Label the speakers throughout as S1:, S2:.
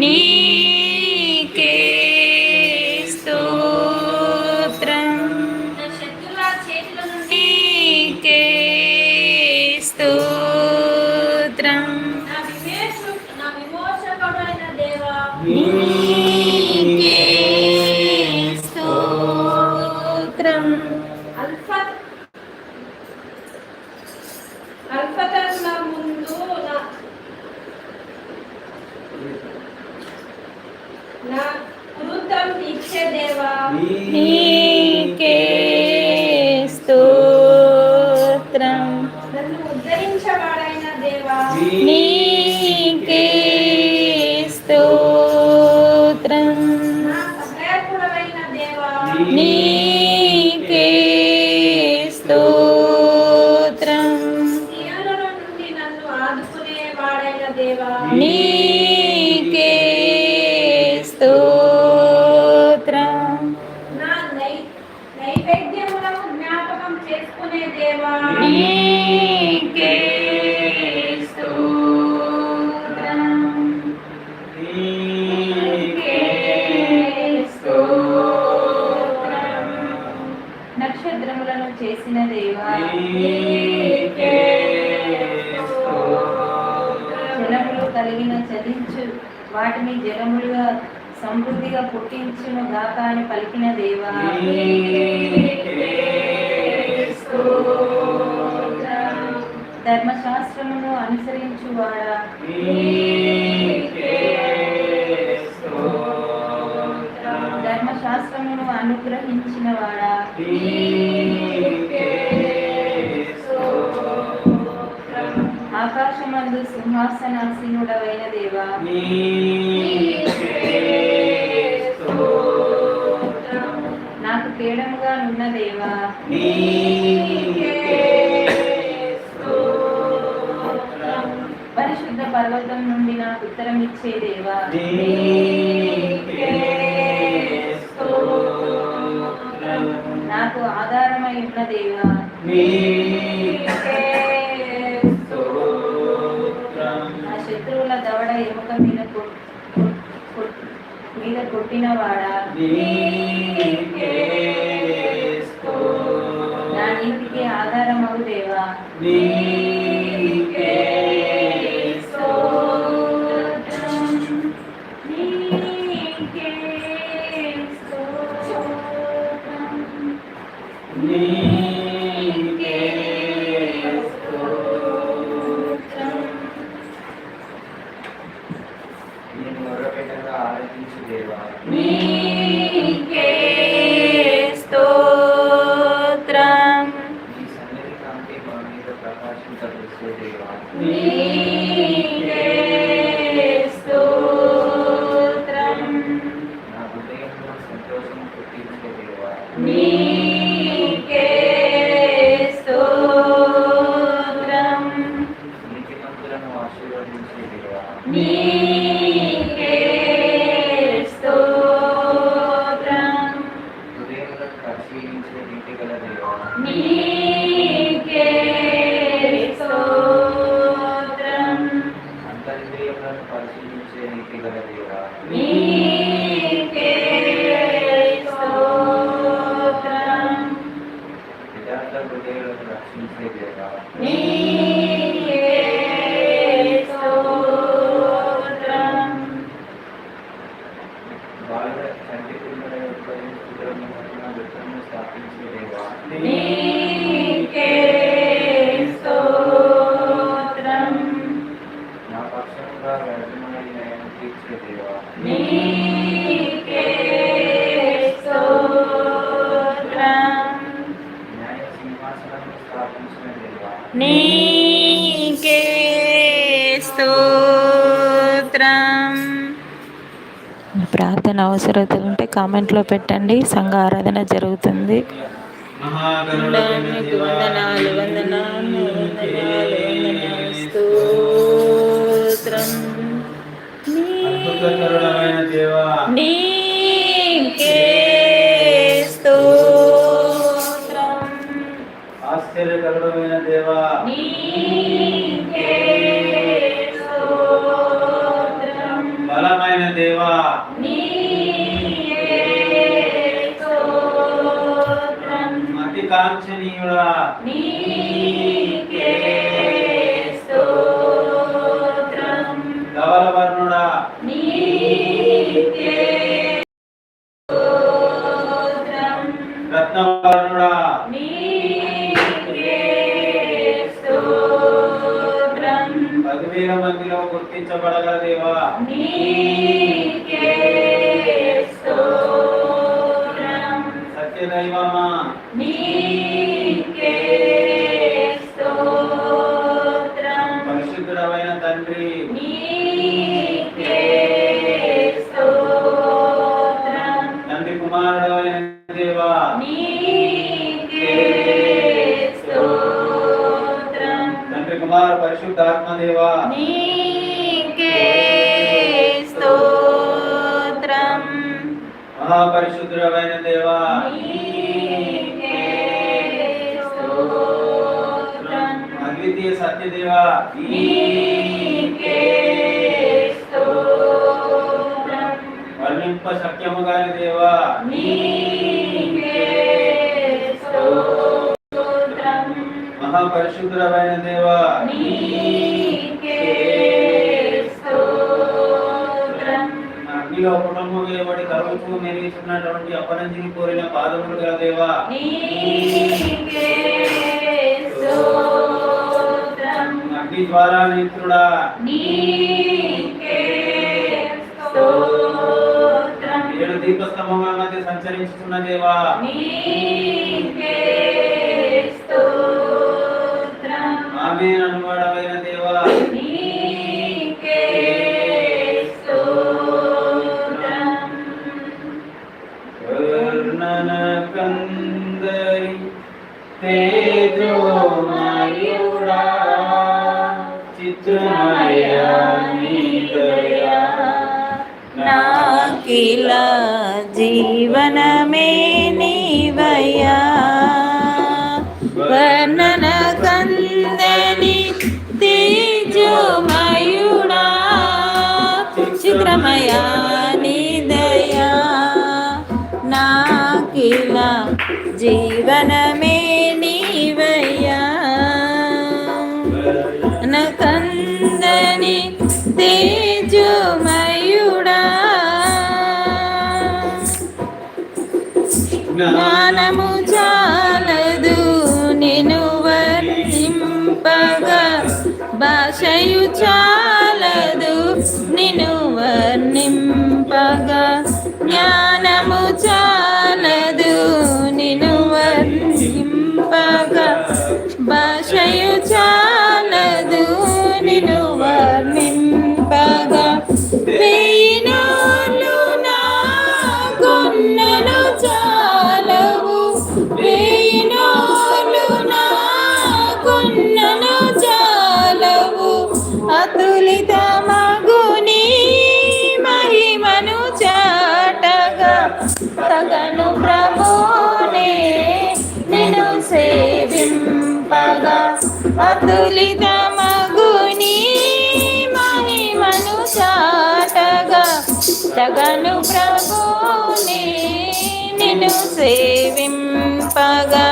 S1: నీ
S2: Me. వాటిని జలములుగా సమృద్ధిగా పుట్టించును గాక అని పలికిన దేవా. ధర్మశాస్త్రమును అనుసరించువాడా. ధర్మశాస్త్రమును అనుగ్రహించిన వాడా నందు సింహాసనాసీనుడవైన దేవా. నాకు కేడముగా నున్న దేవా. పరిశుద్ధ పర్వతం నుండి నాకు ఉత్తరం ఇచ్చే దేవా. నీకే స్తోత్రం. ప్రార్థన అవసరతలు ఉంటే కామెంట్లో పెట్టండి. సంఘ ఆరాధన జరుగుతుంది. వందనాలు వందనాలు స్తోత్రం. నీ ఆశ్చర్యముల
S3: ధవలవర్ణుడా రత్నవర్ణుడా. పదివేల మందిలో గుర్తించబడగల దేవా. धर्मदेवा नीके
S2: स्तोत्रम् महापरिशुद्रवैन
S3: देवा नीके स्तोत्रम्
S2: अद्वितीय सत्यदेवा
S3: नीके स्तोत्रम् वर्णिंप शक्यमुगानि
S2: देवा नीके
S3: మహాపరిశుద్ధుడమైన దేవా. అగ్నిలో కుటుంబం వేయబడి కరువుకు నిరీచున్నటువంటి అపనంతిని కోరిన పాదములు గల దేవా. అగ్ని ద్వారా నేత్రుడా ఏడు దీపస్తంభముల మధ్య సంచరించుతున్న దేవా.
S2: జ్ఞానము చాలదు నిను వర్ణింపగా భాషయు చాలా నింపగా అతులిత మగుని మహిమను చాటగా తగను ప్రభుని నిన్ను సేవింపగా.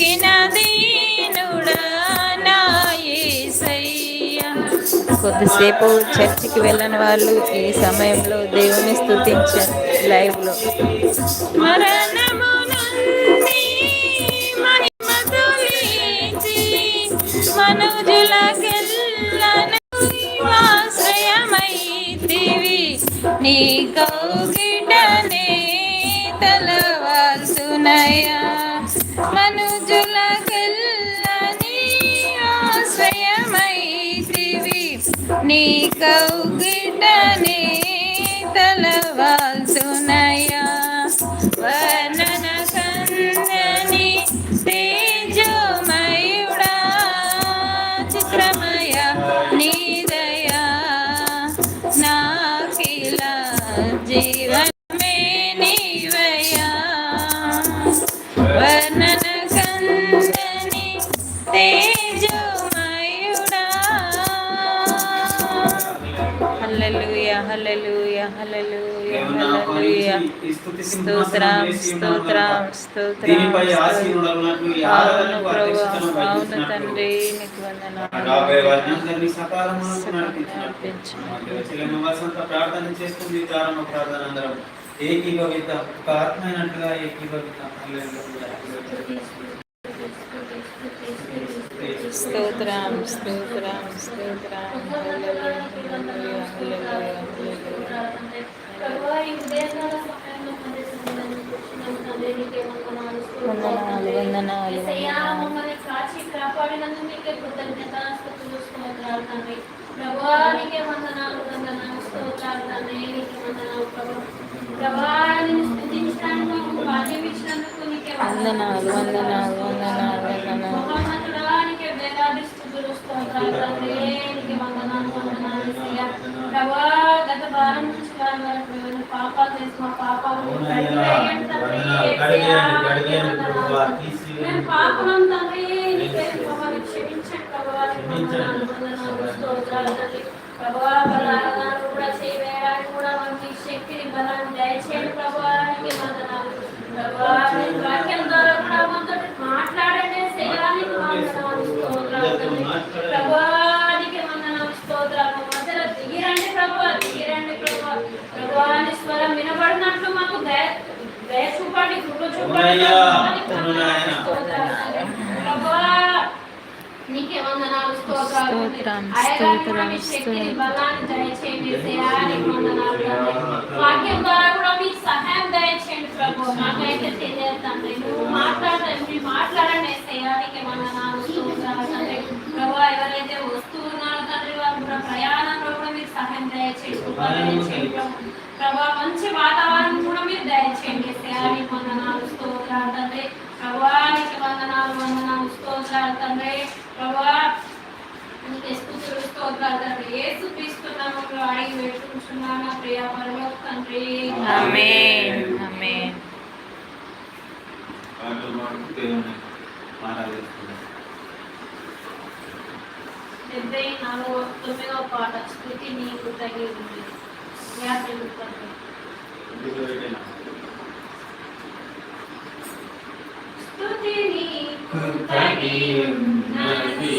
S2: పలికిన దీనుడా కొద్దిసేపు చర్చికి వెళ్ళని వాళ్ళు ఈ సమయంలో దేవుని స్థుతించారు లైవ్లో. మరణము నుండి నీ కౌగిటనే తలవాల్సునయా నీ కౌగిటనే తలవాల్సునయా
S3: సకాలమునకు నడిపించినట్లు
S2: నడిపించినట్లు.
S3: మధ్య చెల్లెమ్మ వసంత ప్రార్థన చేస్తుంది ప్రారంభ ప్రార్థన అందరం ఏకీభవిత ఒక ఆత్మైనట్లుగా ఏకీభవిత.
S2: స్తోత్రం స్తోత్రం స్తోత్రం హల్లెలూయా, హల్లెలూయా, హల్లెలూయా, హల్లెలూయా. వందనాలు, వందనాలు.
S1: మమ్మల్ని కాచి కాపాడినందుకు మీకే కృతజ్ఞతాస్తుతులు స్తోత్రాలు తండ్రి. ప్రభువా, నీకే వందనాలు, వందనాలు, స్తోత్రాలు తండ్రి. నీకే వందనాలు ప్రభు. ప్రభువా, నిన్ను స్తుతించడానికి మాకు భాగ్యం ఇచ్చినందుకు నీకే
S2: వందనాలు వందనాలు వందనాలు వందనాలు
S1: వేలాది స్తుతులు, స్తోత్రాలు తండ్రి. నీకే వందనాలు, వందనాలు యేసయ్యా. ప్రభువా, గత వారం నుంచి వారం వరకు మేము పాపాలు చేసి మా పాపాలు
S3: అవునయ్యా,
S1: కడిగేయండి తండ్రి.
S3: వందనాలు.
S1: యేసయ్యా,
S3: కడిగేయండి, కడిగేయండి
S1: నీకే
S3: ప్రభువా,
S1: వందనాలు.
S3: తీసివేయండి.
S1: మేము పాపం తండ్రి నీకే మమ్మల్ని క్షమించండి ప్రభువా నీకు వందనాలు, వందనాలు, స్తోత్రాలు తండ్రి. ప్రభువా బలాలను కూడా చేయడానికి కూడా మాకు శక్తిని బలాన్ని దయచేయండి ప్రభువా నీకే వందనాలు ప్రభువా మీ వాక్యం ద్వారా కూడా మాతో మాట్లాడండి చేయడానికి వందనాలు స్తోత్రాలు తండ్రి. ప్రభువా నీకే వందనాలు స్తోత్రాలు మా మధ్యలో దిగిరండి ప్రభువా దిగిరండి ప్రభువా ప్రభువా నీ స్వరం వినబడినట్లు మాకు దయ దయ చూపండి కృప చూపండి
S3: అవునయ్యా,
S1: ప్రభువా, నీకు
S3: అవును నాయనా.
S1: స్తోత్రాలు తండ్రి. ప్రభువా నీకే వందనాలు స్తోత్రాలు తండ్రి.
S2: స్తోత్రం,
S1: అయ్యగారు కూడా మీ
S2: స్తోత్రం,
S1: శక్తిని
S2: స్తోత్రం.
S1: బలాన్ని దయచేయండి యేసయ్యా, నీకు స్తోత్రం స్తోత్రం వాక్యం ద్వారా కూడా మీ సహాయం దయచేయండి ప్రభు మాకైతే తెలియదు తండ్రి నువ్వు మాట్లాడండి మీరు మాట్లాడండి స్తోత్రాలు తండ్రి ప్రభు ఎవరైతే వస్తూ ఉన్నారో తండ్రి వారు కూడా ప్రయాణంలో కూడా మీరు సహాయం దయచేయండి ప్రభు మంచి వాతావరణం కూడా మీరు దయచేయండి యేసయ్యా, వందనాలు స్తోత్రాలు తండ్రి ప్రభా వందనాలు వందనాలు స్తోత్రాలు తండ్రి ప్రభా తండ్రి యేసు క్రీస్తు నామములో అడిగి వేడుకుంటున్నాను నా ప్రియ పరలోక తండ్రి.
S2: ఆమేన్. ఆమేన్.
S3: పాటలు పాడుతూ దేవుని ఆరాధిస్తున్నాం.
S1: డెబ్బై నాలుగో తొమ్మిదవ పాట స్థుతి నీకు తగి ఉంది. స్తుతి నీకు తగి ఉన్నది.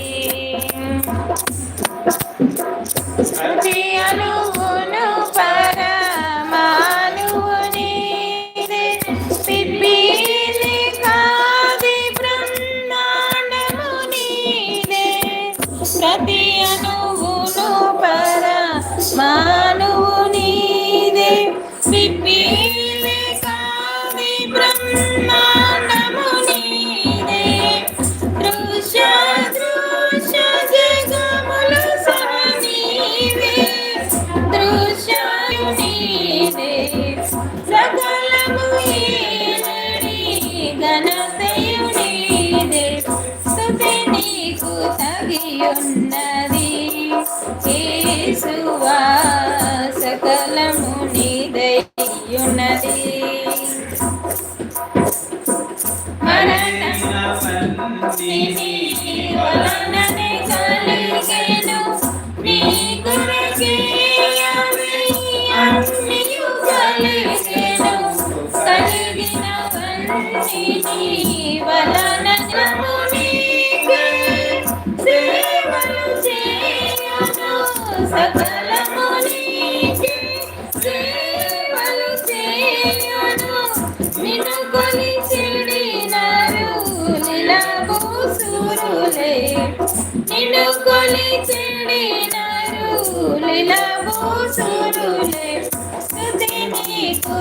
S1: ఉన్నది.
S2: యేసువా సకలము నీదయ్యున్నది వలననే కలిగెను. నీ కొరకే అన్నియు కలిగినవన్నీ నిన్ను కొలిచిడినారు లీలాభూసురులే నిన్ను కొలిచిడినారు లీలాభూసురులే స్తుతి నీకు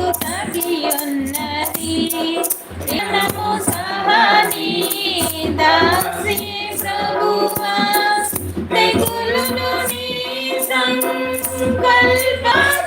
S2: నమో సహాని దాసి ప్రభువా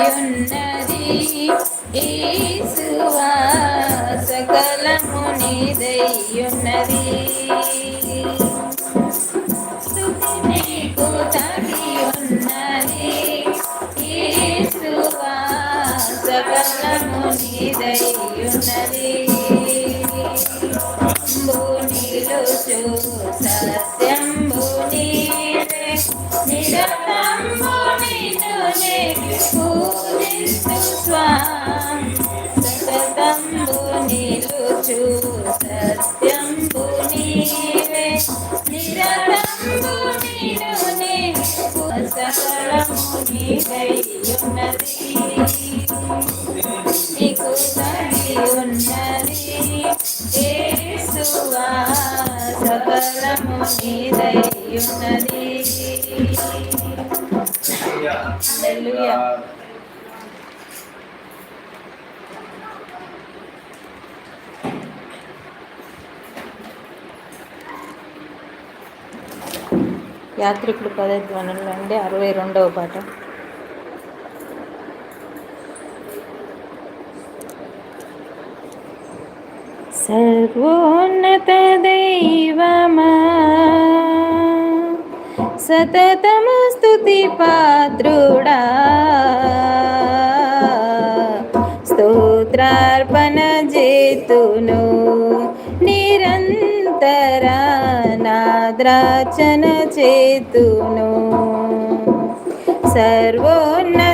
S2: తగియున్నది యేసువా సకలము నీదయ్యున్నది యాత్రికుడు పదధ్వనులు అండి. అరవై రెండవ పాట. సర్వోన్నత దైవమా సతతము స్థుతి పాత్రుడా స్తోత్రార్పణ చేతును నిరంతర నాద్రాచన చేతును సర్వోన్నత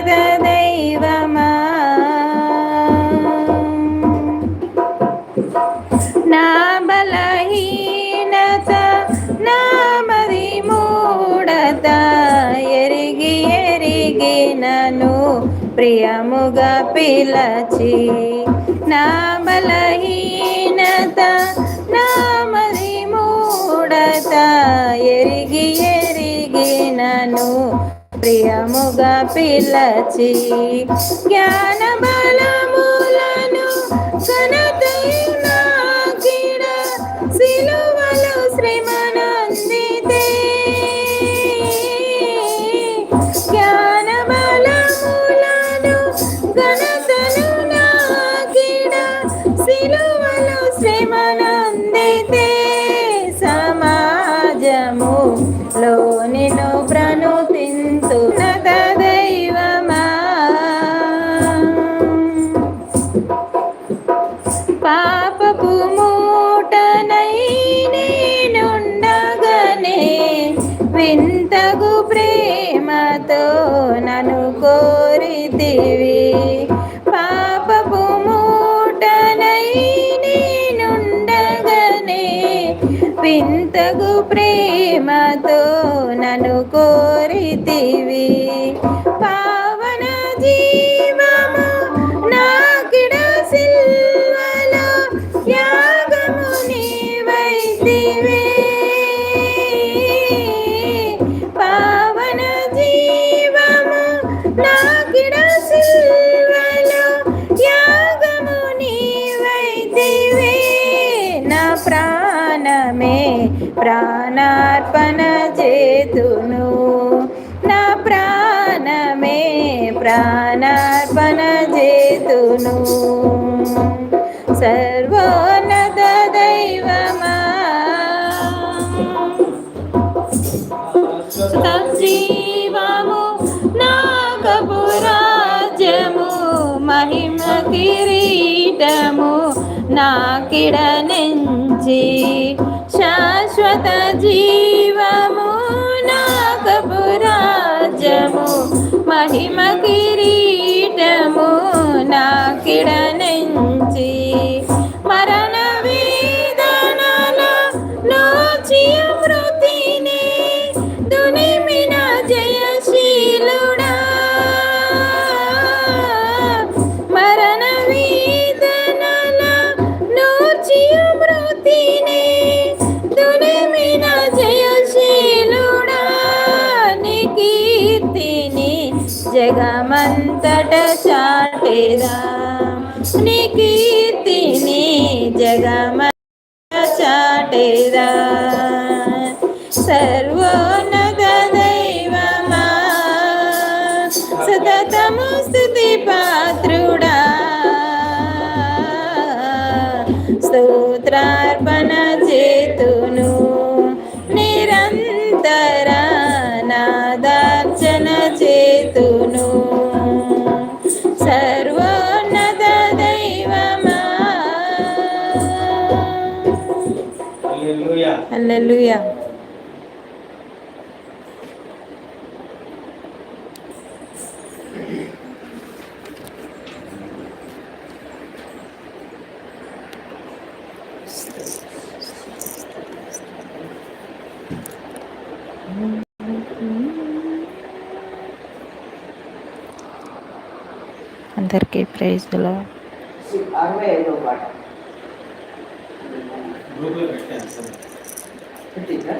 S2: ప్రియముగా పిలచి నా బలహీనత నా మరి మూడత ఎరిగి ఎరిగి నను ప్రియముగా పిలచి జ్ఞాన బలములను ఘనతయు ప్రేమతో నన్ను కోరితివి. పాపపు మూటనై నేనుండగనే వింతగు ప్రేమతో నన్ను కోరితివి. జ్ఞానార్పణ చేతును సర్వోన్నత దైవమా. జీవము నాగపురాజ్యము మహిమ కిరీటము నాకిడ నుంచి శాశ్వత జీవము నాగపురాజ్యము మహిమ కిరీటము నాకిడనంచి ఎత్తును సర్వోన్నత దైవమా. అల్లెలుయా ప్రైజ్ అలా
S4: అరవై ఐదో పాట పెట్టిందా